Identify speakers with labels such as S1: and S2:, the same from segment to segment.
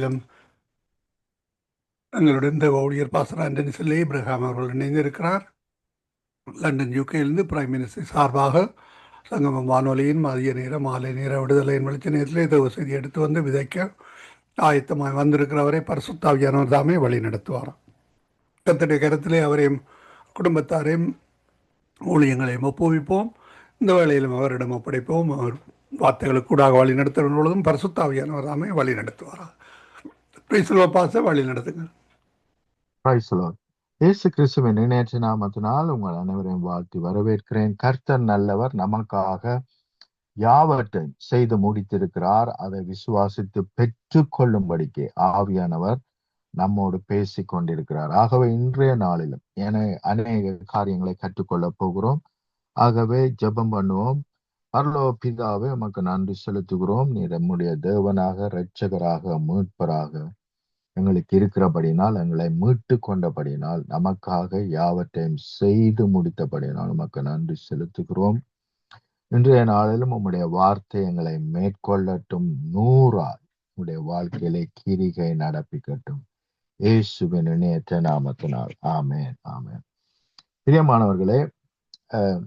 S1: வீட்டிலும் எங்களுடைய இந்த ஊழியர் பாசர் ஆண்டனி செல்லே இப்ரஹாம் அவர்கள் இணைந்திருக்கிறார். லண்டன் யூகேயிலிருந்து பிரைம் மினிஸ்டர் சார்பாக சங்கமம் வானொலியின் மதிய நேர மாலை நேர விடுதலையின் வெளிச்ச நேரத்தில் இந்த செய்தி எடுத்து வந்து விதைக்க ஆயத்தமாய் வந்திருக்கிறவரை பரிசுத்தாவியானவர் தாமே வழி நடத்துவார் கத்தடைய கருத்திலே அவரையும் குடும்பத்தாரையும் ஊழியங்களையும் ஒப்புவிப்போம். இந்த வேளையிலும் அவரிடம் ஒப்படைப்போம். அவர் வார்த்தைகளுக்கு கூடாக வழி நடத்துகிற பொழுதும் பரிசுத்தாவியானவர் தாமே வழி நடத்துவாராக பாச வழி
S2: இயேசு கிறிஸ்துவின் இணையற்ற நாமத்தினால் உங்கள் அனைவரையும் வாழ்த்தி வரவேற்கிறேன். கர்த்தர் நல்லவர் நமக்காக யாவற்றையும் செய்து முடித்திருக்கிறார். அதை விசுவாசித்து பெற்று கொள்ளும்படிக்கு ஆவியானவர் நம்மோடு பேசி கொண்டிருக்கிறார். ஆகவே இன்றைய நாளிலும் என அநேக காரியங்களை கற்றுக்கொள்ளப் போகிறோம். ஆகவே ஜெபம் பண்ணுவோம். பரலோ பிதாவே உமக்கு நன்றி செலுத்துகிறோம். நீ நம்முடைய தேவனாக இரட்சகராக மீட்பராக எங்களுக்கு இருக்கிறபடினால் எங்களை மீட்டு கொண்டபடினால் நமக்காக யாவற்றையும் செய்து முடித்தபடினால் உமக்கு நன்றி செலுத்துகிறோம். இன்றைய நாளிலும் உம்முடைய வார்த்தை எங்களை மேற்கொள்ளட்டும். நூறாய் உடைய வாழ்க்கையிலே கீரிகை நடப்பிக்கட்டும். இயேசுவின் இணையற்ற நாமத்தினால். ஆமேன் ஆமேன். பிரியமானவர்களே அஹ்,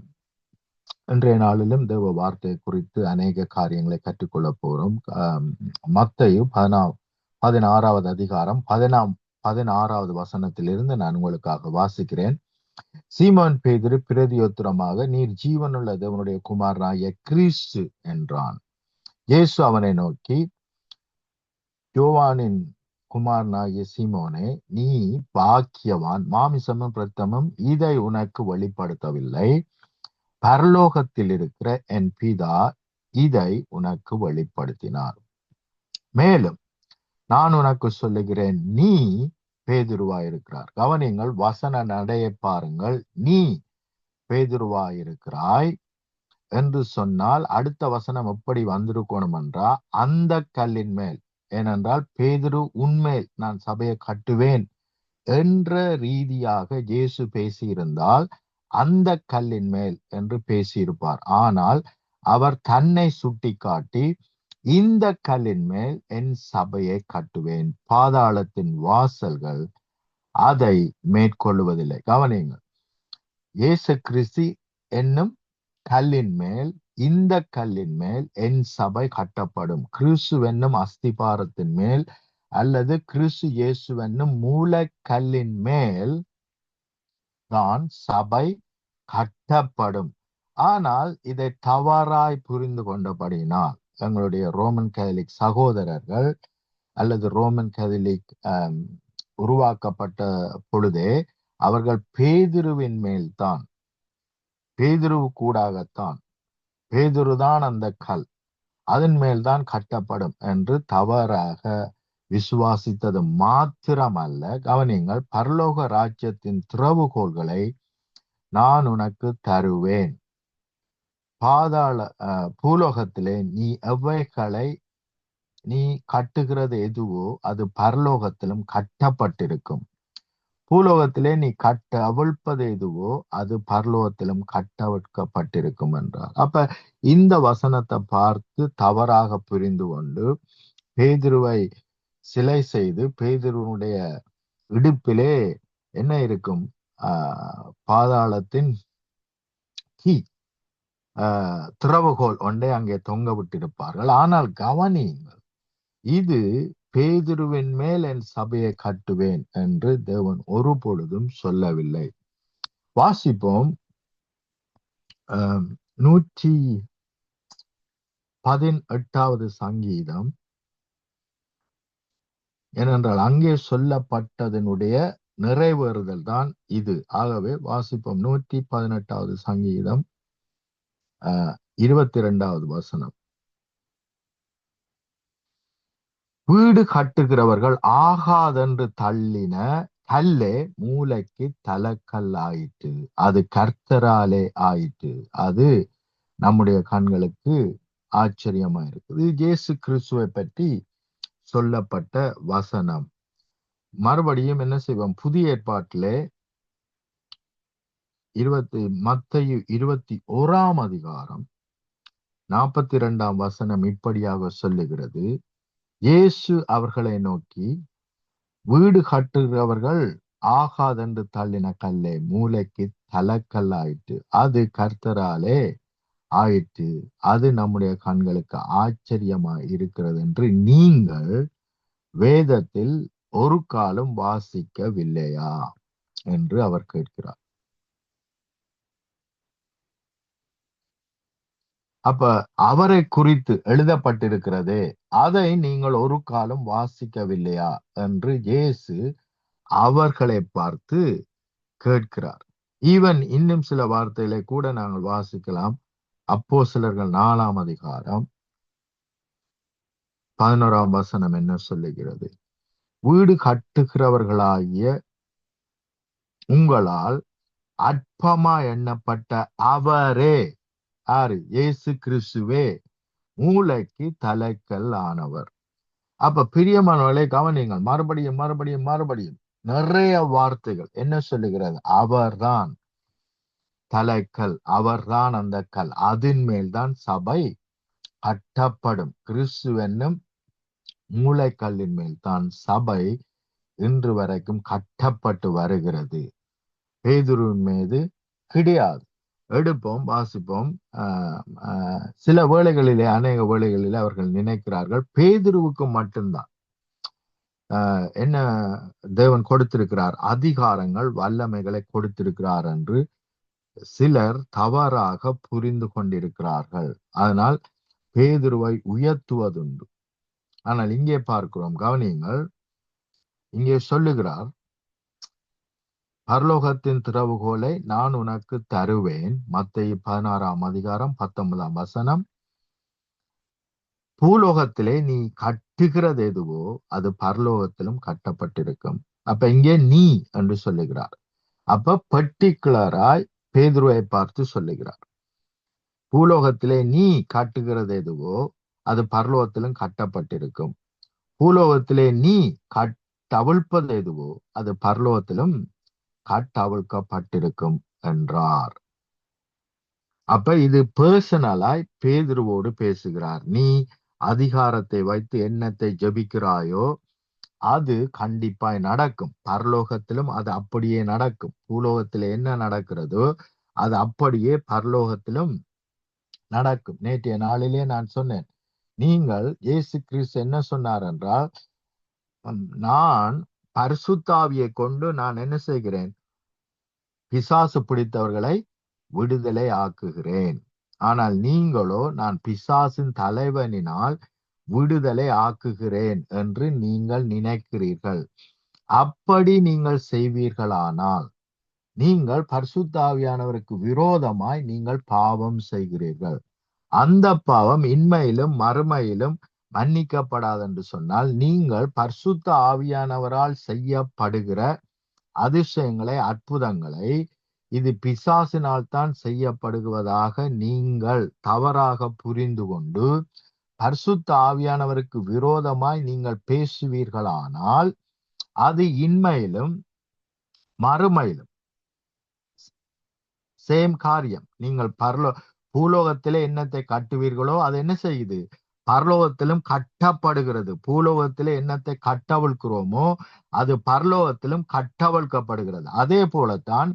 S2: இன்றைய நாளிலும் தேவ வார்த்தை குறித்து அநேக காரியங்களை கற்றுக்கொள்ள போறோம். அஹ், பதினா பதினாறாவது அதிகாரம் பதினாம் பதினாறாவது வசனத்திலிருந்து நான் உங்களுக்காக வாசிக்கிறேன். சீமான் பேதிரு பிரதியோத்திரமாக நீர் ஜீவனுள்ள தேவனுடைய குமாரனாகிய கிறிஸ்து என்றான். இயேசு அவனை நோக்கி யோவானின் குமாரனாகிய சீமோனே நீ பாக்கியவான் மாமிசமும் பிரத்தமும் இதை உனக்கு வெளிப்படுத்தவில்லை. பரலோகத்தில் இருக்கிற என் பிதா இதை உனக்கு வெளிப்படுத்தினார். மேலும் நான் உனக்கு சொல்லுகிறேன் நீ பேதுருவாயிருக்கிறார். கவனிங்கள் வசன நடையை பாருங்கள். நீ பேதுருவாயிருக்கிறாய் என்று சொன்னால் அடுத்த வசனம் எப்படி வந்திருக்கணும் என்றா அந்த கல்லின் மேல். ஏனென்றால் பேதுரு உன்மேல் நான் சபையை கட்டுவேன் என்ற ரீதியாக இயேசு பேசியிருந்தால் அந்த கல்லின் மேல் என்று பேசியிருப்பார். ஆனால் அவர் தன்னை சுட்டி காட்டி இந்த கல்லின் மேல் என் சபையை கட்டுவேன். பாதாளத்தின் வாசல்கள் அதை மேற்கொள்வதில்லை கவனியுங்கள். இயேசு கிறிஸ்து என்னும் கல்லின் மேல் இந்த கல்லின் மேல் என் சபை கட்டப்படும். கிறிஸ்து என்னும் அஸ்திபாரத்தின் மேல் அல்லது கிறிஸ்து இயேசுவென்னும் மூலக்கல்லின் மேல் தான் சபை கட்டப்படும். ஆனால் இதை தவறாய் புரிந்து கொண்டபடினால் தங்களுடைய ரோமன் கேதலிக் சகோதரர்கள் அல்லது ரோமன் கேதலிக் உருவாக்கப்பட்ட பொழுதே அவர்கள் பேதுருவின் மேல்தான் பேதிருவு பேதுருவு கூடாகத்தான் பேதுருதான் அந்த கல் அதன் மேல்தான் கட்டப்படும் என்று தவறாக விசுவாசித்தது மாத்திரமல்ல. கவனிங்கள் பரலோக ராஜ்யத்தின் திறவுகோள்களை நான் உனக்கு தருவேன். பாதாள பூலோகத்திலே நீ எவ்வைகளை நீ கட்டுகிறது எதுவோ அது பரலோகத்திலும் கட்டப்பட்டிருக்கும். பூலோகத்திலே நீ கட்ட அவிழ்ப்பது எதுவோ அது பரலோகத்திலும் கட்டவிழ்க்கப்பட்டிருக்கும் என்றார். அப்ப இந்த வசனத்தை பார்த்து தவறாக புரிந்து கொண்டு பேதுருவை சிலை செய்து பேதுருவனுடைய இடுப்பிலே என்ன இருக்கும்? ஆஹ் பாதாளத்தின் கீ திறவுகோல் ஒன்றை அங்கே தொங்க விட்டிருப்பார்கள். ஆனால் கவனியுங்கள் இது பேதுருவின் மேல் என் சபையை கட்டுவேன் என்று தேவன் ஒரு பொழுதும் சொல்லவில்லை. வாசிப்போம். நூற்றி பதினெட்டாவது சங்கீதம். ஏனென்றால் அங்கே சொல்லப்பட்டதனுடைய நிறைவேறுதல் தான் இது. ஆகவே வாசிப்போம். நூற்றி பதினெட்டாவது சங்கீதம். இருபத்தி இரண்டாவது வசனம். வீடு கட்டுகிறவர்கள் ஆகாதென்று தள்ளின கல்லே மூளைக்கு தலைக்கல் ஆயிற்று. அது கர்த்தராலே ஆயிற்று. அது நம்முடைய கண்களுக்கு ஆச்சரியமா இருக்குது. இயேசு கிறிஸ்துவை பற்றி சொல்லப்பட்ட வசனம். மறுபடியும் என்ன செய்வோம்? புதிய ஏற்பாட்டிலே இருபத்தி மத்தையு இருபத்தி ஓராம் அதிகாரம் நாற்பத்தி இரண்டாம் வசனம் இப்படியாக சொல்லுகிறது. இயேசு அவர்களை நோக்கி வீடு கட்டுகிறவர்கள் ஆகாதென்று தள்ளின கல்லை மூளைக்கு தலைக்கல்லாயிற்று அது கர்த்தராலே ஆயிற்று. அது நம்முடைய கண்களுக்கு ஆச்சரியமா இருக்கிறது என்று நீங்கள் வேதத்தில் ஒரு காலம் வாசிக்கவில்லையா? என்று அவர் கேட்கிறார். அப்ப அவரை குறித்து எழுதப்பட்டிருக்கிறதே அதை நீங்கள் ஒரு காலம் வாசிக்கவில்லையா? என்று இயேசு அவர்களை பார்த்து கேட்கிறார். ஈவன் இன்னும் சில வார்த்தைகளை கூட நாங்கள் வாசிக்கலாம். அப்போ சிலர்கள் நாலாம் அதிகாரம் பதினோராம் வசனம் என்ன சொல்லுகிறது? வீடு கட்டுகிறவர்களாகிய உங்களால் அற்பமா எண்ணப்பட்ட அவரே ஆறு இயேசு கிறிஸ்துவே மூளைக்கு தலைக்கல் ஆனவர். அப்ப பிரியமானவர்களை கவனியுங்கள் மறுபடியும் மறுபடியும் மறுபடியும் நிறைய வார்த்தைகள். என்ன சொல்லுகிறது? அவர்தான் தலைக்கல் அவர்தான் அந்த கல். அதன் மேல்தான் சபை கட்டப்படும். கிறிஸ்து என்னும் மூளைக்கல்லின் மேல் தான் சபை இன்று வரைக்கும் கட்டப்பட்டு வருகிறது. பேதுருவின் மீது கிடையாது. எடுப்போம் வாசிப்போம். ஆஹ் சில வேளைகளிலே அநேக வேளைகளிலே அவர்கள் நினைக்கிறார்கள் பேதுருவுக்கு மட்டும்தான். ஆஹ் என்ன தேவன் கொடுத்திருக்கிறார்? அதிகாரங்கள் வல்லமைகளை கொடுத்திருக்கிறார் என்று சிலர் தவறாக புரிந்து கொண்டிருக்கிறார்கள். அதனால் பேதுருவை உயர்த்துவதுண்டு. ஆனால் இங்கே பார்க்கிறோம் கவனியங்கள். இங்கே சொல்லுகிறார் பரலோகத்தின் திறவுகோலை நான் உனக்கு தருவேன். மத்திய பதினாறாம் அதிகாரம் பத்தொன்பதாம் வசனம். பூலோகத்திலே நீ கட்டுகிறது எதுவோ அது பரலோகத்திலும் கட்டப்பட்டிருக்கும். அப்ப இங்கே நீ என்று சொல்லுகிறார். அப்ப பர்டிகுலராய் பேதுருவை பார்த்து சொல்லுகிறார். பூலோகத்திலே நீ கட்டுகிறது எதுவோ அது பரலோகத்திலும் கட்டப்பட்டிருக்கும். பூலோகத்திலே நீ கட் தவிழ்ப்பது எதுவோ அது பரலோகத்திலும் கட்டவிழ்க்கப்பட்டிருக்கும் என்றார். அப்ப இது பர்சனலாய் பேதுருவோடு பேசுகிறார். நீ அதிகாரத்தை வைத்து எண்ணத்தை ஜபிக்கிறாயோ அது கண்டிப்பாய் நடக்கும். பரலோகத்திலும் அது அப்படியே நடக்கும். பூலோகத்துல என்ன நடக்கிறதோ அது அப்படியே பரலோகத்திலும் நடக்கும். நேற்றைய நாளிலே நான் சொன்னேன். நீங்கள் இயேசு கிறிஸ்து என்ன சொன்னார் என்றால் நான் அர்சுத்தாவியை கொண்டு நான் என்ன செய்கிறேன்? பிசாசு பிடித்தவர்களை விடுதலை ஆக்குகிறேன். ஆனால் நீங்களோ நான் பிசாசின் தலைவனினால் விடுதலை ஆக்குகிறேன் என்று நீங்கள் நினைக்கிறீர்கள். அப்படி நீங்கள் செய்வீர்களானால் நீங்கள் பர்சுத்தாவியானவருக்கு விரோதமாய் நீங்கள் பாவம் செய்கிறீர்கள். அந்த பாவம் இன்மையிலும் மறுமையிலும் மன்னிக்கப்படாது என்று சொன்னால் நீங்கள் பர்சுத்த ஆவியானவரால் செய்யப்படுகிற அதிசயங்களை அற்புதங்களை இது பிசாசினால் தான் செய்யப்படுவதாக நீங்கள் தவறாக புரிந்து கொண்டு பர்சுத்த ஆவியானவருக்கு விரோதமாய் நீங்கள் பேசுவீர்களானால் அது இன்மையிலும் மறுமையிலும் சேம் காரியம். நீங்கள் பரலோ பூலோகத்திலே என்னத்தை கட்டுவீர்களோ அது என்ன செய்யுது? பரலோகத்திலும் கட்டப்படுகிறது. பூலோகத்திலே என்னத்தை கட்டவிழ்க்கிறோமோ அது பரலோகத்திலும் கட்டவிழ்க்கப்படுகிறது. அதே போலத்தான்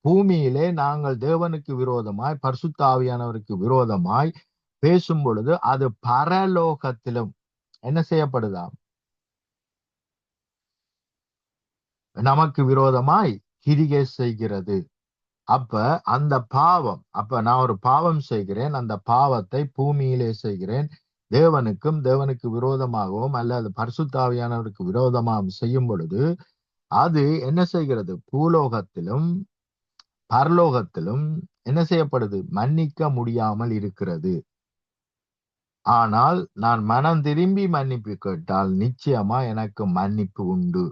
S2: பூமியிலே நாங்கள் தேவனுக்கு விரோதமாய் பரிசுத்தாவியானவருக்கு விரோதமாய் பேசும் பொழுது அது பரலோகத்திலும் என்ன செய்யப்படுதா? நமக்கு விரோதமாய் கிரிகை செய்கிறது. அப்ப அந்த பாவம் அப்ப நான் ஒரு பாவம் செய்கிறேன் அந்த பாவத்தை பூமியிலே செய்கிறேன். தேவனுக்கும் தேவனுக்கு விரோதமாகவும் அல்லது பரிசுத்தாவியானவருக்கு விரோதமாகவும் செய்யும் பொழுது அது என்ன செய்கிறது? பூலோகத்திலும் பரலோகத்திலும் என்ன செய்யப்படுது? மன்னிக்க முடியாமல் இருக்கிறது. ஆனால் நான் மனம் திரும்பி மன்னிப்பு கேட்டால் நிச்சயமா எனக்கு மன்னிப்பு உண்டு.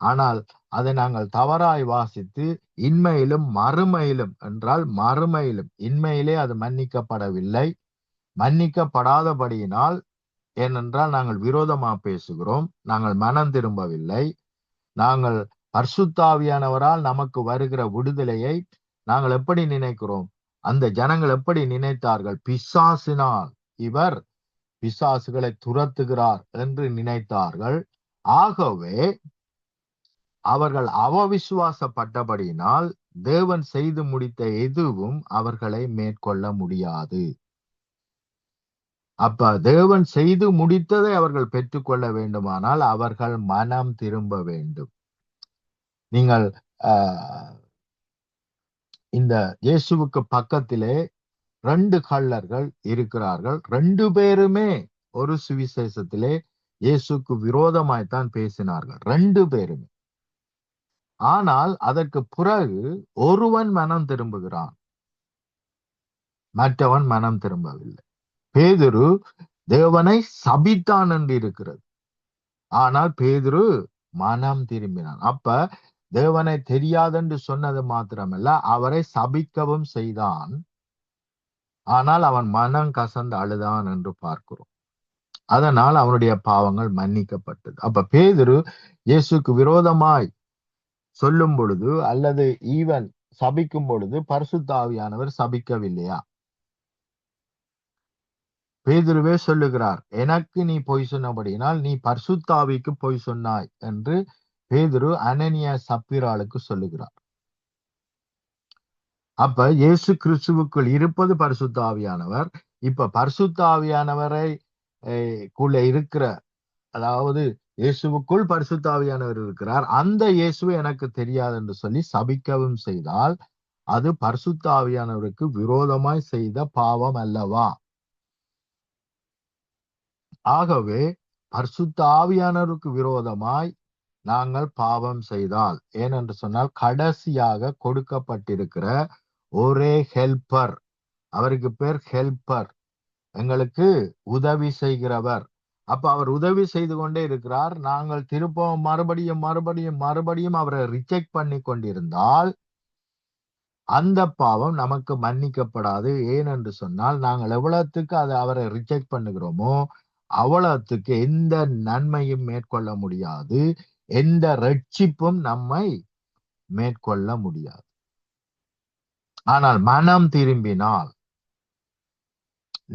S2: ஆனால் அதை நாங்கள் தவறாய் வாசித்து இன்மையிலும் மறுமையிலும் என்றால் மறுமையிலும். இன்மையிலே அது மன்னிக்கப்படவில்லை. மன்னிக்கப்படாதபடியினால் ஏனென்றால் நாங்கள் விரோதமா பேசுகிறோம். நாங்கள் மனம் திரும்பவில்லை. நாங்கள் அர்சுத்தாவியானவரால் நமக்கு வருகிற விடுதலையை நாங்கள் எப்படி நினைக்கிறோம்? அந்த ஜனங்கள் எப்படி நினைத்தார்கள்? பிசாசினால் இவர் பிசாசுகளை துரத்துகிறார் என்று நினைத்தார்கள். ஆகவே அவர்கள் அவவிசுவாசப்பட்டபடியினால் தேவன் செய்து முடித்த எதுவும் அவர்களை மேற்கொள்ள முடியாது. அப்ப தேவன் செய்து முடித்ததை அவர்கள் பெற்றுக்கொள்ள வேண்டுமானால் அவர்கள் மனம் திரும்ப வேண்டும். நீங்கள் ஆஹ், இந்த இயேசுவுக்கு பக்கத்திலே ரெண்டு கள்ளர்கள் இருக்கிறார்கள். ரெண்டு பேருமே ஒரு சுவிசேஷத்திலே இயேசுக்கு விரோதமாய்த்தான் பேசினார்கள். ரெண்டு பேருமே. ஆனால் அதற்கு பிறகு ஒருவன் மனம் திரும்புகிறான். மற்றவன் மனம் திரும்பவில்லை. பேதுரு தேவனை சபித்தான் என்று இருக்கிறது. ஆனால் பேதுரு மனம் திரும்பினான். அப்ப தேவனை தெரியாதென்று சொன்னது மாத்திரமல்ல அவரை சபிக்கவும் செய்தான். ஆனால் அவன் மனம் கசந்து அழுதான் என்று பார்க்கிறோம். அதனால் அவனுடைய பாவங்கள் மன்னிக்கப்பட்டது. அப்ப பேதுரு இயேசுக்கு விரோதமாய் சொல்லும் பொழுது அல்லது ஈவன் சபிக்கும் பொழுது பரிசுத்தாவியானவர் சபிக்கவில்லையா? பேதுருவே சொல்லுகிறார் எனக்கு நீ பொய் சொன்னபடியினால் நீ பர்சுத்தாவிக்கு பொய் சொன்னாய் என்று பேதுரு அனனிய சப்பிராளுக்கு சொல்லுகிறார். அப்ப இயேசு கிறிஸ்துவுக்குள் இருப்பது பரிசுத்தாவியானவர். இப்ப பரிசுத்தாவியானவரை அஹ், குள்ள இருக்கிற அதாவது இயேசுவுக்குள் பரிசுத்தாவியானவர் இருக்கிறார். அந்த இயேசுவை எனக்கு தெரியாது என்று சொல்லி சபிக்கவும் செய்தால் அது பரிசுத்தாவியானவருக்கு விரோதமாய் செய்த பாவம் அல்லவா? ஆகவே பரிசுத்த ஆவியானவருக்கு விரோதமாய் நாங்கள் பாவம் செய்தால் ஏனென்று சொன்னால் கடைசியாக கொடுக்கப்பட்டிருக்கிற ஒரே ஹெல்பர் அவருக்கு பேர் ஹெல்பர் எங்களுக்கு உதவி செய்கிறவர். அப்ப அவர் உதவி செய்து கொண்டே இருக்கிறார். நாங்கள் திருப்பவும் மறுபடியும் மறுபடியும் மறுபடியும் அவரை ரிஜெக்ட் பண்ணி கொண்டிருந்தால் அந்த பாவம் நமக்கு மன்னிக்கப்படாது. ஏனென்று சொன்னால் நாங்கள் எவ்வளவுக்கு அதை அவரை ரிஜெக்ட் பண்ணுகிறோமோ அவலத்துக்கு எந்த நன்மையும் மேற்கொள்ள முடியாது. எந்த ரட்சிப்பும் நம்மை மேற்கொள்ள முடியாது. ஆனால் மனம் திரும்பினால்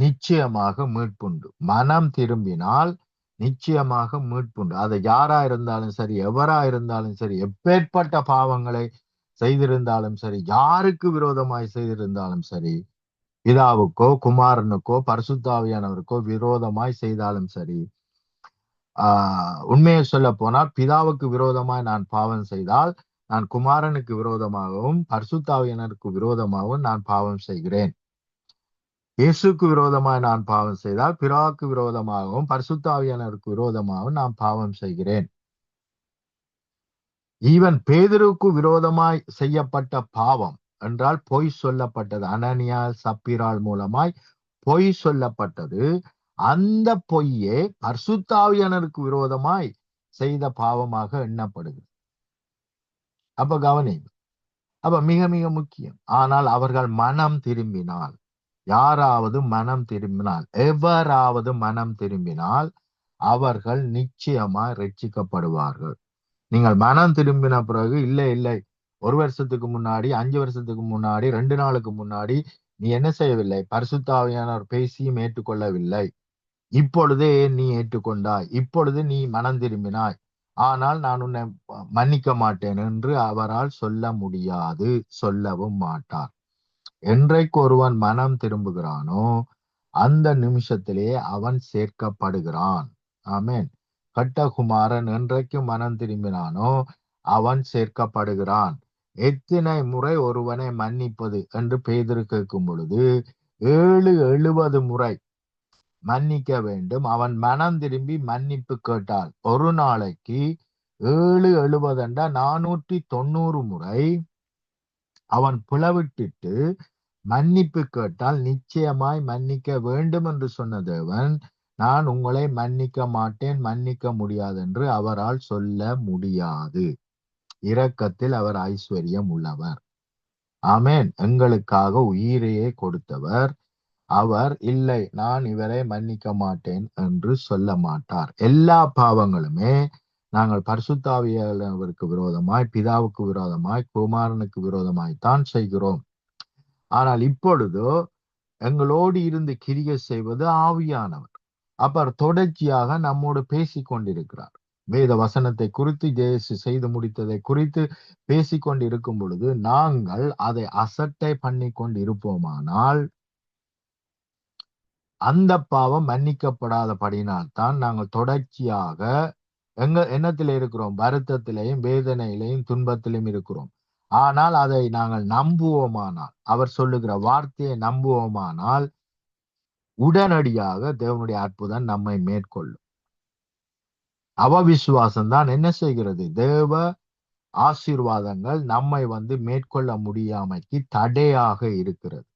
S2: நிச்சயமாக மீட்புண்டு. மனம் திரும்பினால் நிச்சயமாக மீட்புண்டு. அது யாரா இருந்தாலும் சரி எவரா இருந்தாலும் சரி எப்பேற்பட்ட பாவங்களை செய்திருந்தாலும் சரி யாருக்கு விரோதமாய் செய்திருந்தாலும் சரி பிதாவுக்கோ குமாரனுக்கோ பரிசுத்தாவியானவருக்கோ விரோதமாய் செய்தாலும் சரி. ஆஹ் உண்மையை சொல்ல போனால் பிதாவுக்கு விரோதமாய் நான் பாவம் செய்தால் நான் குமாரனுக்கு விரோதமாகவும் பரிசுத்தாவியனருக்கு விரோதமாகவும் நான் பாவம் செய்கிறேன். இயேசுக்கு விரோதமாய் நான் பாவம் செய்தால் பிறாவுக்கு விரோதமாகவும் பரிசுத்தாவியனருக்கு விரோதமாகவும் நான் பாவம் செய்கிறேன். ஈவன் பேதருக்கு விரோதமாய் செய்யப்பட்ட பாவம் என்றால் பொய் சொல்லப்பட்டது. அனனியா சப்பிரால் மூலமாய் பொய் சொல்லப்பட்டது. அந்த பொய்யே பர்சுத்தாவியனருக்கு விரோதமாய் செய்த பாவமாக எண்ணப்படுகிறது. அப்ப கவனிங்க. அப்ப மிக மிக முக்கியம். ஆனால் அவர்கள் மனம் திரும்பினால் யாராவது மனம் திரும்பினால் எவராவது மனம் திரும்பினால் அவர்கள் நிச்சயமாய் ரட்சிக்கப்படுவார்கள். நீங்கள் மனம் திரும்பின பிறகு இல்லை இல்லை ஒரு வருஷத்துக்கு முன்னாடி அஞ்சு வருஷத்துக்கு முன்னாடி ரெண்டு நாளுக்கு முன்னாடி நீ என்ன செய்யவில்லை? பரிசுத்தாவியானவர் பேசியும் ஏற்றுக்கொள்ளவில்லை. இப்பொழுதே நீ ஏற்றுக்கொண்டாய். இப்பொழுது நீ மனம் திரும்பினாய். ஆனால் நான் உன்னை மன்னிக்க மாட்டேன் என்று அவரால் சொல்ல முடியாது சொல்லவும் மாட்டார். என்றைக்கு ஒருவன் மனம் திரும்புகிறானோ அந்த நிமிஷத்திலே அவன் சேர்க்கப்படுகிறான். ஆமேன். கட்டகுமாரன் என்றைக்கு மனம் திரும்பினானோ அவன் சேர்க்கப்படுகிறான். எத்தனை முறை ஒருவனை மன்னிப்பது? என்று பேதர் கேட்கும் பொழுது ஏழு எழுபது முறை மன்னிக்க வேண்டும். அவன் மனம் திரும்பி மன்னிப்பு கேட்டால் ஒரு நாளைக்கு ஏழு எழுபதண்டா நானூற்றி தொண்ணூறு முறை அவன் பிளவிட்டுட்டு மன்னிப்பு கேட்டால் நிச்சயமாய் மன்னிக்க வேண்டும் என்று சொன்ன தேவன் நான் உங்களை மன்னிக்க மாட்டேன் மன்னிக்க முடியாது என்று அவரால் சொல்ல முடியாது. இரக்கத்தில் அவர் ஐஸ்வர்யம் உள்ளவர். ஆமேன். எங்களுக்காக உயிரையே கொடுத்தவர். அவர் இல்லை நான் இவரை மன்னிக்க மாட்டேன் என்று சொல்ல மாட்டார். எல்லா பாவங்களுமே நாங்கள் பரிசுத்தாவியவருக்கு விரோதமாய் பிதாவுக்கு விரோதமாய் குமாரனுக்கு விரோதமாய் தான் செய்கிறோம். ஆனால் இப்பொழுதோ எங்களோடு இருந்து கிரிய செய்வது ஆவியானவர். அப்பர் தொடர்ச்சியாக நம்மோடு பேசிக் கொண்டிருக்கிறார் வேத வசனத்தை குறித்து ஜெயசு செய்து முடித்ததை குறித்து பேசிக்கொண்டு இருக்கும் பொழுது நாங்கள் அதை அசட்டை பண்ணி கொண்டு இருப்போமானால் அந்த பாவம் மன்னிக்கப்படாதபடினால் தான் நாங்கள் தொடர்ச்சியாக எங்க எண்ணத்தில் இருக்கிறோம்? வருத்தத்திலையும் வேதனையிலையும் துன்பத்திலையும் இருக்கிறோம். ஆனால் அதை நாங்கள் நம்புவோமானால் அவர் சொல்லுகிற வார்த்தையை நம்புவோமானால் உடனடியாக தேவனுடைய அற்புதம் நம்மை மேற்கொள்ளும். அவவிசுவாசம் தான் என்ன செய்கிறது? தேவ ஆசீர்வாதங்கள் நம்மை வந்து மேற்கொள்ள முடியாமைக்கு தடையாக இருக்கிறது.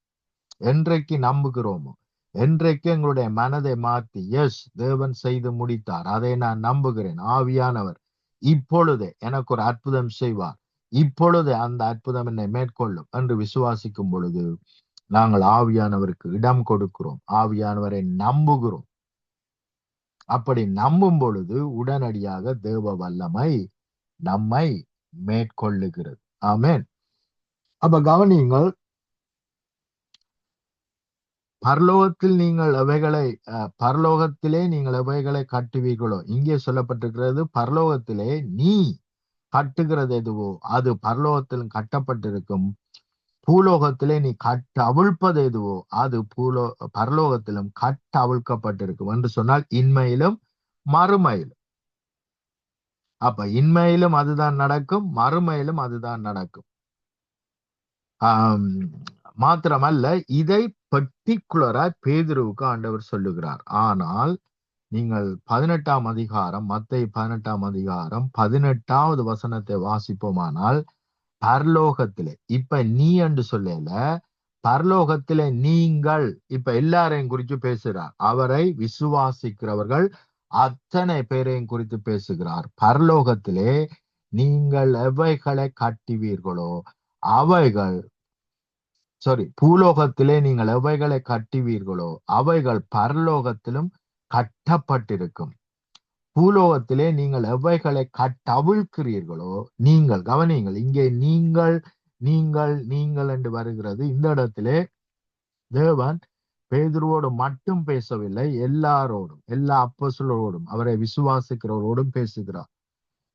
S2: என்றைக்கு நம்புகிறோமோ? என்றைக்கு எங்களுடைய மனதை மாற்றி எஸ் தேவன் செய்து முடித்தார். அதை நான் நம்புகிறேன். ஆவியானவர் இப்பொழுதே எனக்கு ஒரு அற்புதம் செய்வார். இப்பொழுது அந்த அற்புதம் என்னை மேற்கொள்ளும் என்று விசுவாசிக்கும் பொழுது நாங்கள் ஆவியானவருக்கு இடம் கொடுக்கிறோம். ஆவியானவரை நம்புகிறோம். அப்படி நம்பும் பொழுது உடனடியாக தேவ வல்லமை நம்மை மேற்கொள்ளுகிறது. ஆமேன். அப்ப கவனியுங்கள் பரலோகத்தில் நீங்கள் எவைகளை பரலோகத்திலே நீங்கள் எவைகளை கட்டுவீர்களோ இங்கே சொல்லப்பட்டிருக்கிறது பரலோகத்திலே நீ கட்டுகிறது எதுவோ அது பரலோகத்திலும் கட்டப்பட்டிருக்கும் பூலோகத்திலே நீ கட்டு அவிழ்ப்பது எதுவோ அது பூலோ பரலோகத்திலும் கட்டு அவிழ்க்கப்பட்டிருக்கும் என்று சொன்னால் இன்மையிலும் மறுமையிலும். அப்ப இன்மையிலும் அதுதான் நடக்கும் மறுமையிலும் அதுதான் நடக்கும். ஆஹ் மாத்திரமல்ல இதை பர்டிகுலரா பேதுருவுக்கு ஆண்டவர் சொல்லுகிறார். ஆனால் நீங்கள் பதினெட்டாம் அதிகாரம் மத்தை பதினெட்டாம் அதிகாரம் பதினெட்டாவது வசனத்தை வாசிப்போமானால் பரலோகத்திலே. இப்ப நீ என்று சொல்லல பரலோகத்திலே நீங்கள் இப்ப எல்லாரையும் குறித்து பேசுகிறார் அவரை விசுவாசிக்கிறவர்கள் அத்தனை பேரையும் குறித்து பேசுகிறார். பரலோகத்திலே நீங்கள் எவைகளை கட்டுவீர்களோ அவைகள் சாரி பூலோகத்திலே நீங்கள் எவைகளை கட்டுவீர்களோ அவைகள் பரலோகத்திலும் கட்டப்பட்டிருக்கும். பூலோகத்திலே நீங்கள் எவைகளை கட்டவிழ்க்கிறீர்களோ நீங்கள் கவனியுங்கள் இங்கே நீங்கள் நீங்கள் நீங்கள் என்று வருகிறது. இந்த இடத்திலே தேவன் பேதுருவோடு மட்டும் பேசவில்லை எல்லாரோடும் எல்லா அப்பசுலரோடும் அவரை விசுவாசிக்கிறவரோடும் பேசுகிறார்.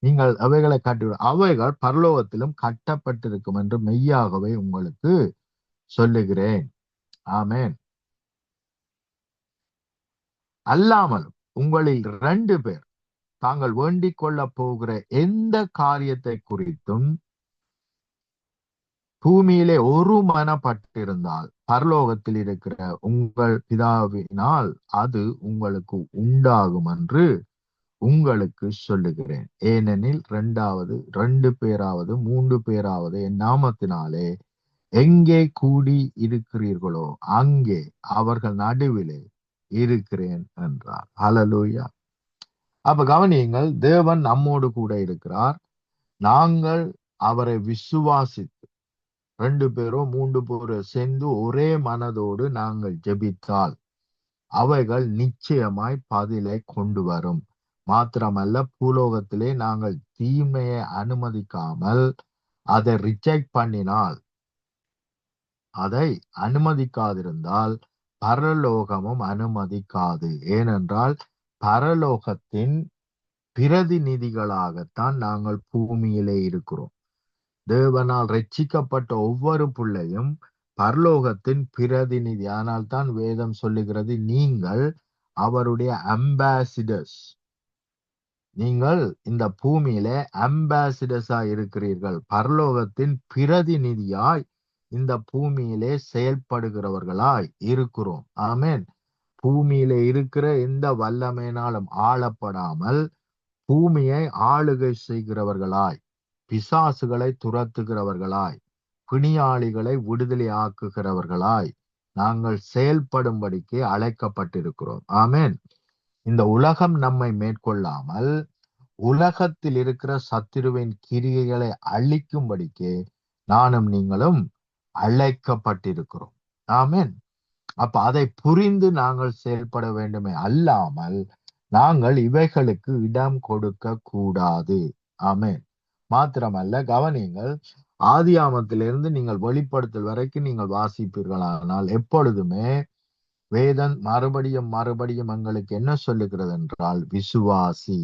S2: நீங்கள் அவைகளை கட்டு அவைகள் பரலோகத்திலும் கட்டப்பட்டிருக்கும் என்று மெய்யாகவே உங்களுக்கு சொல்லுகிறேன். ஆமேன். அல்லாமலும் உங்களில் ரெண்டு பேர் தாங்கள் வேண்டிக் கொள்ளப் போகிற எந்த காரியத்தை குறித்தும் பூமியிலே ஒரு மனப்பட்டிருந்தால் பரலோகத்தில் இருக்கிற உங்கள் பிதாவினால் அது உங்களுக்கு உண்டாகும் என்று உங்களுக்கு சொல்லுகிறேன். ஏனெனில் இரண்டாவது ரெண்டு பேராவது மூன்று பேராவது என் நாமத்தினாலே எங்கே கூடி இருக்கிறீர்களோ அங்கே அவர்கள் நடுவிலே இருக்கிறேன் என்றார். ஹலலூயா அப்ப கவனியுங்கள் தேவன் நம்மோடு கூட இருக்கிறார். நாங்கள் அவரை விசுவாசித்து ரெண்டு பேரோ மூன்று பேரோ சேர்ந்து ஒரே மனதோடு நாங்கள் ஜெபித்தால் அவைகள் நிச்சயமாய் பதிலை கொண்டு வரும். மாத்திரமல்ல பூலோகத்திலே நாங்கள் தீமையை அனுமதிக்காமல் அதை ரிஜெக்ட் பண்ணினால் அதை அனுமதிக்காதிருந்தால் பரலோகமும் அனுமதிக்காது. ஏனென்றால் பரலோகத்தின் பிரதிநிதிகளாகத்தான் நாங்கள் பூமியிலே இருக்கிறோம். தேவனால் ரட்சிக்கப்பட்ட ஒவ்வொரு பிள்ளையும் பரலோகத்தின் பிரதிநிதி. ஆனால் தான் வேதம் சொல்லுகிறது நீங்கள் அவருடைய அம்பாசிடர்ஸ் நீங்கள் இந்த பூமியில அம்பாசிடர்ஸா இருக்கிறீர்கள். பரலோகத்தின் பிரதிநிதியாய் இந்த பூமியிலே செயல்படுகிறவர்களாய் இருக்கிறோம். ஆமேன். பூமியில இருக்கிற எந்த வல்லமையினாலும் ஆளப்படாமல் பூமியை ஆளுகை செய்கிறவர்களாய் பிசாசுகளை துரத்துகிறவர்களாய் பிணியாளிகளை விடுதலை ஆக்குகிறவர்களாய் நாங்கள் செயல்படும்படிக்கு அழைக்கப்பட்டிருக்கிறோம். ஆமேன். இந்த உலகம் நம்மை மேற்கொள்ளாமல் உலகத்தில் இருக்கிற சத்துருவின் கிரியைகளை அழிக்கும்படிக்கு நானும் நீங்களும் அழைக்கப்பட்டிருக்கிறோம். ஆமேன். அப்ப அதை புரிந்து நாங்கள் செயல்பட வேண்டுமே. அல்லாமல் நாங்கள் இவைகளுக்கு இடம் கொடுக்க கூடாது. ஆமேன். மாத்திரமல்ல கவனிங்கள் ஆதியாமத்திலிருந்து நீங்கள் வெளிப்படுத்தல் வரைக்கும் நீங்கள் வாசிப்பீர்களானால் எப்பொழுதுமே வேதன் மறுபடியும் மறுபடியும் எங்களுக்கு என்ன சொல்லுகிறது என்றால் விசுவாசி.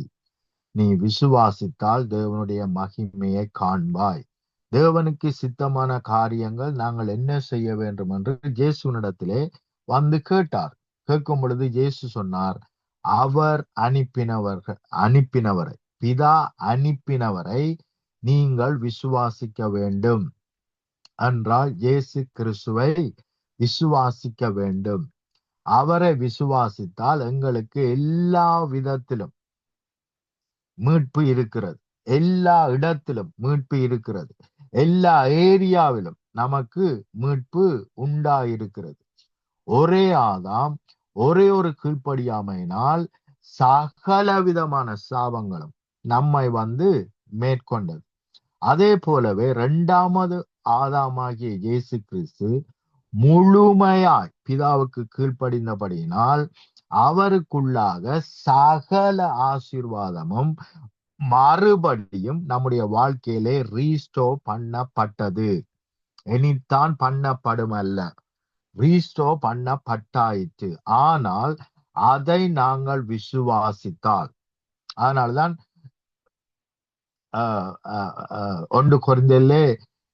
S2: நீ விசுவாசித்தால் தேவனுடைய மகிமையை காண்பாய். தேவனுக்கு சித்தமான காரியங்கள் நாங்கள் என்ன செய்ய வேண்டும் என்று இயேசுனிடத்திலே வந்து கேட்டார். கேட்கும் பொழுது இயேசு சொன்னார் அவர் அனுப்பினவர்கள் அனுப்பினவரை பிதா அனுப்பினவரை நீங்கள் விசுவாசிக்க வேண்டும் என்றால் இயேசு கிறிஸ்துவை விசுவாசிக்க வேண்டும். அவரை விசுவாசித்தால் எங்களுக்கு எல்லா விதத்திலும் மீட்பு இருக்கிறது. எல்லா இடத்திலும் மீட்பு இருக்கிறது. எல்லா ஏரியாவிலும் நமக்கு மீட்பு உண்டாயிருக்கிறது. ஒரே ஆதாம் ஒரே ஒரு கீழ்ப்படியாமையினால் சகல விதமான சாபங்களும் நம்மை வந்து மேற்கொண்டது. அதே போலவே இரண்டாமது ஆதாமாகிய இயேசு கிறிஸ்து முழுமையாய் பிதாவுக்கு கீழ்ப்படிந்தபடியினால் அவருக்குள்ளாக சகல ஆசீர்வாதமும் மறுபடியும் நம்முடைய வாழ்க்கையிலே ரீஸ்டோ பண்ணப்பட்டது. இனித்தான் பண்ணப்படும் அல்ல ரீஸ்டோ பண்ணப்பட்டாயிற்று. ஆனால் அதை நாங்கள் விசுவாசித்தால். அதனால்தான் ஆஹ் ஒன்று குறைந்தலே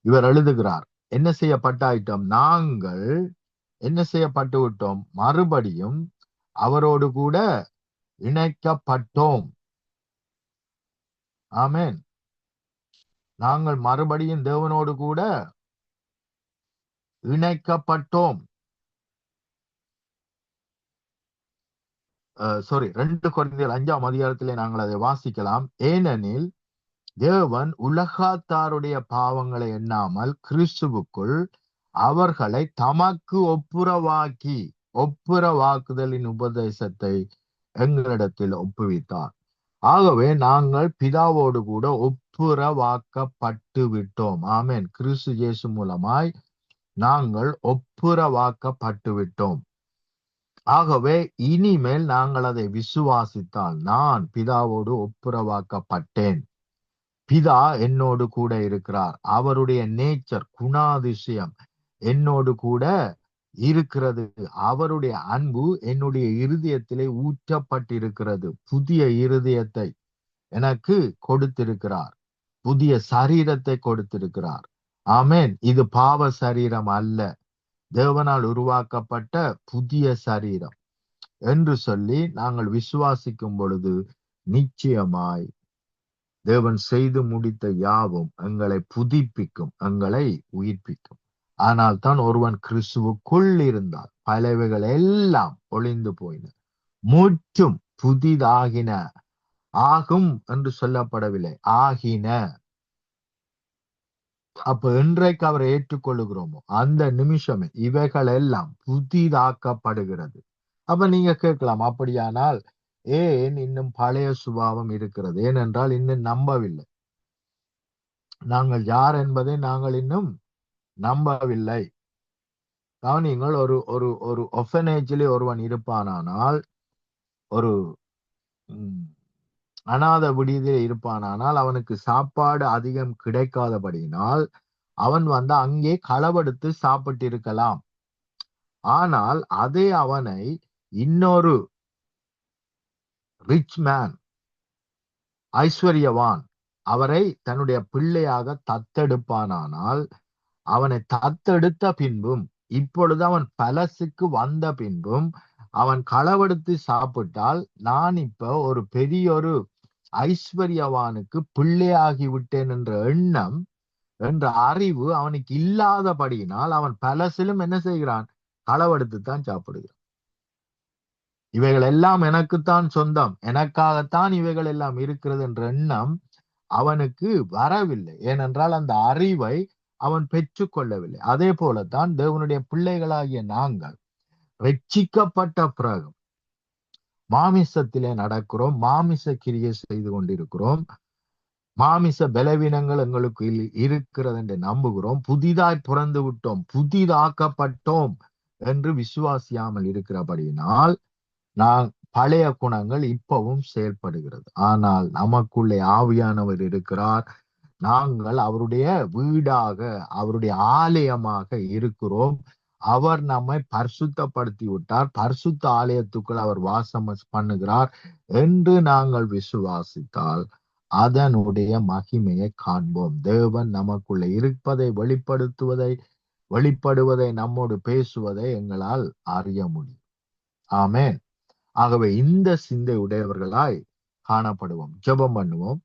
S2: இவர் எழுதுகிறார் என்ன செய்யப்பட்டாயிட்டோம்? நாங்கள் என்ன செய்யப்பட்டு விட்டோம் மறுபடியும் அவரோடு கூட இணைக்கப்பட்டோம். ஆமேன். நாங்கள் மறுபடியும் தேவனோடு கூட இணைக்கப்பட்டோம். சாரி ரெண்டு குறைந்தர் அஞ்சாம் அதிகாரத்திலே நாங்கள் அதை வாசிக்கலாம். ஏனெனில் தேவன் உலகத்தாருடைய பாவங்களை எண்ணாமல் கிறிஸ்துவுக்குள் அவர்களை தமக்கு ஒப்புரவாக்கி ஒப்புரவாக்குதலின் உபதேசத்தை எங்களிடத்தில் ஒப்புவித்தார். ஆகவே நாங்கள் பிதாவோடு கூட ஒப்புரவாக்கப்பட்டு விட்டோம் ஆமேன். கிறிஸ்து இயேசு மூலமாய் நாங்கள் ஒப்புரவாக்கப்பட்டு விட்டோம் ஆகவே இனிமேல் நாங்கள் அதை விசுவாசித்தால் நான் பிதாவோடு ஒப்புரவாக்கப்பட்டேன். பிதா என்னோடு கூட இருக்கிறார். அவருடைய நேச்சர் குணாதிசயம் என்னோடு கூட இருக்கிறது. அவருடைய அன்பு என்னுடைய இருதயத்திலே ஊற்றப்பட்டிருக்கிறது. புதிய இருதயத்தை எனக்கு கொடுத்திருக்கிறார். புதிய சரீரத்தை கொடுத்திருக்கிறார். ஆமேன். இது பாவ சரீரம் அல்ல. தேவனால் உருவாக்கப்பட்ட புதிய சரீரம் என்று சொல்லி நாங்கள் விசுவாசிக்கும் பொழுது நிச்சயமாய் தேவன் செய்து முடித்த யாவும் எங்களை புதுப்பிக்கும் எங்களை உயிர்ப்பிக்கும். ஆனால் தான் ஒருவன் கிறிஸ்துவுக்குள் இருந்தால் பலவைகள் எல்லாம் ஒளிந்து போயின. முற்றும் புதிதாகின. ஆகும் என்று சொல்லப்படவில்லை. ஆகின. அப்ப இன்றைக்கு அவரை ஏற்றுக்கொள்ளுகிறோமோ? அந்த நிமிஷமே இவைகள் எல்லாம் புதிதாக்கப்படுகிறது. அப்ப நீங்க கேட்கலாம் அப்படியானால் ஏன் இன்னும் பழைய சுபாவம் இருக்கிறது? ஏனென்றால் இன்னும் நம்பவில்லை. நாங்கள் யார் என்பதை நாங்கள் இன்னும் நம்பவில்லை. கவனிங்கள் ஒரு ஒரு ஒரு ஒஃபனேஜிலே ஒருவன் இருப்பானானால் ஒரு ம், அநாத இருப்பானானால் அவனுக்கு சாப்பாடு அதிகம் கிடைக்காதபடியினால் அவன் வந்து அங்கே களவெடுத்து சாப்பிட்டு இருக்கலாம் ஆனால் அதே அவனை இன்னொரு ரிச் மேன் ஐஸ்வர்யவான் அவரை தன்னுடைய பிள்ளையாக தத்தெடுப்பானானால் அவனை தத்தெடுத்த பின்பும் இப்பொழுது அவன் பலசுக்கு வந்த பின்பும் அவன் களவெடுத்து சாப்பிட்டால் நான் இப்ப ஒரு பெரிய ஒரு ஐஸ்வர்யவானுக்கு பிள்ளையாகி விட்டேன் என்ற எண்ணம் என்ற அறிவு அவனுக்கு இல்லாதபடியினால் அவன் பலசிலும் என்ன செய்கிறான்? களவெடுத்து தான் சாப்பிடுகிறான். இவைகள் எல்லாம் எனக்குத்தான் சொந்தம். எனக்காகத்தான் இவைகள் எல்லாம் இருக்கிறது என்ற எண்ணம் அவனுக்கு வரவில்லை. ஏனென்றால் அந்த அறிவை அவன் பெற்றுக்கொள்ளவில்லை. அதே போலத்தான் தேவனுடைய பிள்ளைகளாகிய நாங்கள் ரட்சிக்கப்பட்ட பிறகு மாமிசத்திலே நடக்கிறோம் மாமிச கிரியை செய்து கொண்டிருக்கிறோம். மாமிச பலவீனங்கள் எங்களுக்கு இருக்கிறது என்று நம்புகிறோம். புதிதாய் பிறந்து விட்டோம் புதிதாக்கப்பட்டோம் என்று விசுவாசியாமல் இருக்கிறபடியினால் நான் பழைய குணங்கள் இப்பவும் செயல்படுகிறது ஆனால் நமக்குள்ளே ஆவியானவர் இருக்கிறார். நாங்கள் அவருடைய வீடாக அவருடைய ஆலயமாக இருக்கிறோம். அவர் நம்மை பரிசுத்தப்படுத்தி விட்டார் பரிசுத்த ஆலயத்துக்குள் அவர் வாசம் பண்ணுகிறார் என்று நாங்கள் விசுவாசித்தால் அதனுடைய மகிமையை காண்போம். தேவன் நமக்குள்ள இருப்பதை வெளிப்படுத்துவதை வெளிப்படுவதை நம்மோடு பேசுவதை எங்களால் அறிய முடியும். ஆமே ஆகவே இந்த சிந்தை உடையவர்களாய் காணப்படுவோம். ஜெபம் பண்ணுவோம்.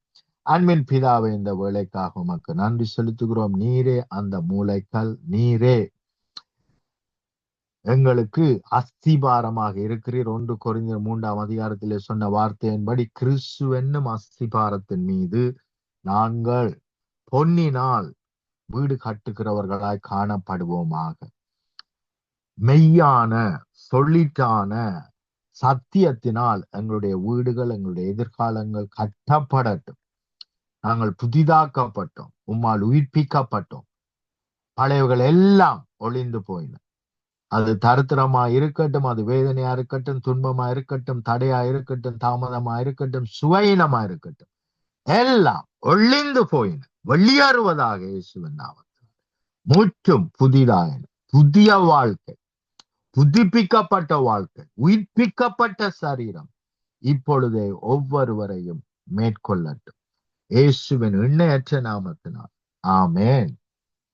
S2: அன்பின் பிதாவை இந்த வேலைக்காக உமக்கு நன்றி செலுத்துகிறோம். நீரே அந்த மூளைக்கல் நீரே. எங்களுக்கு அஸ்திபாரமாக இருக்கிறீர். ஒன்று குறைந்த மூன்றாம் அதிகாரத்திலே சொன்ன வார்த்தையின்படி கிறிஸ்து என்னும் அஸ்திபாரத்தின் மீது நாங்கள் பொன்னினால் வீடு கட்டுகிறவர்களாய் காணப்படுவோமாக. மெய்யான சொல்லிட்டான சத்தியத்தினால் எங்களுடைய வீடுகள் எங்களுடைய எதிர்காலங்கள் கட்டப்படட்டும். நாங்கள் புதிதாக்கப்பட்டோம். உம்மால் உயிர்ப்பிக்கப்பட்டோம். பழையவர்கள் எல்லாம் ஒளிந்து போயின. அது தரித்திரமா இருக்கட்டும் அது வேதனையா இருக்கட்டும் துன்பமா இருக்கட்டும் தடையா இருக்கட்டும் தாமதமா இருக்கட்டும் சுவையினமா இருக்கட்டும். எல்லாம் ஒளிந்து போயின. வெளியேறுவதாக இயேசுவின் நாமத்தில். முற்றும் புதிதாயின புதிய வாழ்க்கை. புதுப்பிக்கப்பட்ட வாழ்க்கை. உயிர்ப்பிக்கப்பட்ட சரீரம். இப்பொழுதே ஒவ்வொருவரையும் மேற்கொள்ளட்டும். இயேசுவின் எண்ணெயற்ற நாமத்தினால். ஆமேன்.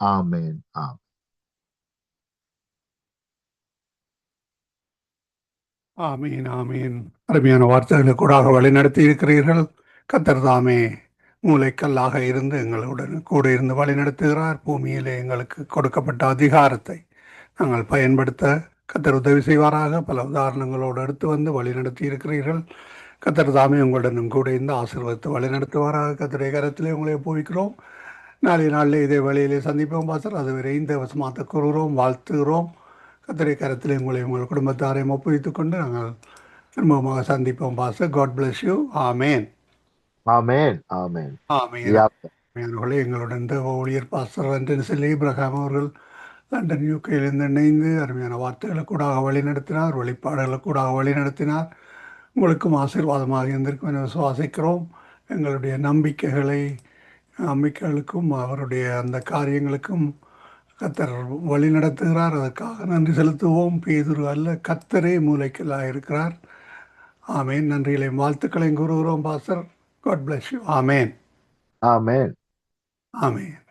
S2: ஆமேன். ஆம்
S1: ஆமீன் ஆமீன். அருமையான வார்த்தைகளை கூடாக வழிநடத்தி இருக்கிறீர்கள். கத்தர் தாமே மூளைக்கல்லாக இருந்து எங்களுடன் கூட இருந்து வழிநடத்துகிறார். பூமியிலே எங்களுக்கு கொடுக்கப்பட்ட அதிகாரத்தை நாங்கள் பயன்படுத்த கத்தர் உதவி செய்வாராக. பல உதாரணங்களோடு எடுத்து வந்து வழிநடத்தி இருக்கிறீர்கள். கத்தர் தாமே உங்களுடனும் கூட இருந்து ஆசீர்வதித்து வழிநடத்துவாராக கத்தருடைய கரத்திலே உங்களை ஒப்புவிக்கிறோம். நாளைய நாளில் இதே வழியிலே சந்திப்போம் பாசர் அதுவரை இந்த வசமாத்த கூறுகிறோம் வாழ்த்துகிறோம். கத்தரை கரத்தில் உங்களை உங்கள் குடும்பத்தாரையும் ஒப்புவித்துக் கொண்டு நாங்கள் திரும்பமாக சந்திப்போம் pastor God bless you amen
S2: amen amen
S1: amen அருமையானவர்களே எங்களுடன் ஊழியர் பாஸ்டர் லண்டன் செல்லி இப்ரஹாம் அவர்கள் லண்டன் யூகையிலிருந்து இணைந்து அருமையான வார்த்தைகளை கூட வழி நடத்தினார் வெளிப்பாடுகளை கூட வழி நடத்தினார். உங்களுக்கும் ஆசீர்வாதமாக இருந்திருக்கும் என விசுவாசிக்கிறோம். எங்களுடைய நம்பிக்கைகளை நம்பிக்கைகளுக்கும் அவருடைய அந்த காரியங்களுக்கும் கத்தர் வழி நடத்துகிறார் அதற்காக நன்றி செலுத்துவோம். பேதுரு அல்ல கத்தரே மூளைக்கலாக இருக்கிறார். ஆமேன். நன்றிகளையும் வாழ்த்துக்களையும் கூறுகிறோம் pastor. God bless you amen.
S2: Amen.
S1: Amen.